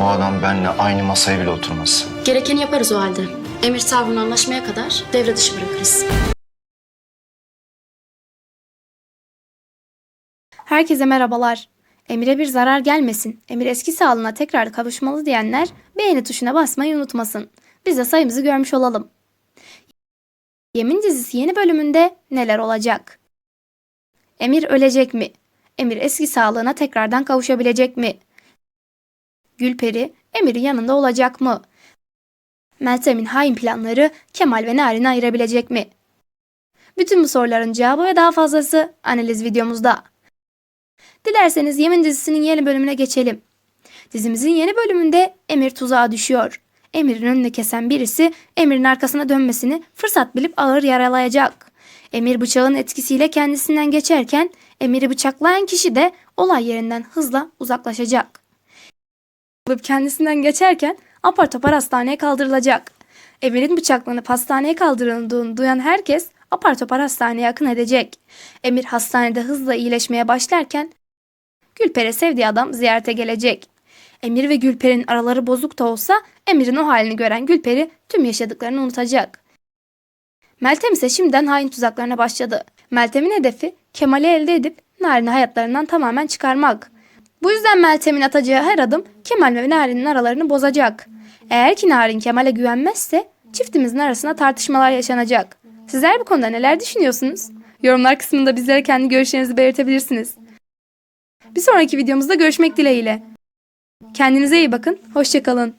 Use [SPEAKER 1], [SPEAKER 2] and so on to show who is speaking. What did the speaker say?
[SPEAKER 1] Bu adam benimle aynı masaya bile oturmaz.
[SPEAKER 2] Gerekeni yaparız o halde. Emir tavrını anlaşmaya kadar devre dışı bırakırız.
[SPEAKER 3] Herkese merhabalar. Emir'e bir zarar gelmesin, Emir eski sağlığına tekrar kavuşmalı diyenler beğeni tuşuna basmayı unutmasın. Biz de sayımızı görmüş olalım. Yemin dizisi yeni bölümünde neler olacak? Emir ölecek mi? Emir eski sağlığına tekrardan kavuşabilecek mi? Gülperi, Emir'in yanında olacak mı? Meltem'in hain planları Kemal ve Narin'i ayırabilecek mi? Bütün bu soruların cevabı ve daha fazlası analiz videomuzda. Dilerseniz Yemin dizisinin yeni bölümüne geçelim. Dizimizin yeni bölümünde Emir tuzağa düşüyor. Emir'in önünü kesen birisi Emir'in arkasına dönmesini fırsat bilip ağır yaralayacak. Emir bıçağın etkisiyle kendisinden geçerken Emir'i bıçaklayan kişi de olay yerinden hızla uzaklaşacak. Alıp kendisinden geçerken apar topar hastaneye kaldırılacak. Emir'in bıçaklanıp hastaneye kaldırıldığını duyan herkes apar topar hastaneye akın edecek. Emir hastanede hızla iyileşmeye başlarken Gülper'e sevdiği adam ziyarete gelecek. Emir ve Gülper'in araları bozuk da olsa Emir'in o halini gören Gülper'i tüm yaşadıklarını unutacak. Meltem ise şimdiden hain tuzaklarına başladı. Meltem'in hedefi Kemal'i elde edip Narin'i hayatlarından tamamen çıkarmak. Bu yüzden Meltem'in atacağı her adım Kemal ve Narin'in aralarını bozacak. Eğer ki Narin Kemal'e güvenmezse çiftimizin arasında tartışmalar yaşanacak. Sizler bu konuda neler düşünüyorsunuz? Yorumlar kısmında bizlere kendi görüşlerinizi belirtebilirsiniz. Bir sonraki videomuzda görüşmek dileğiyle. Kendinize iyi bakın. Hoşçakalın.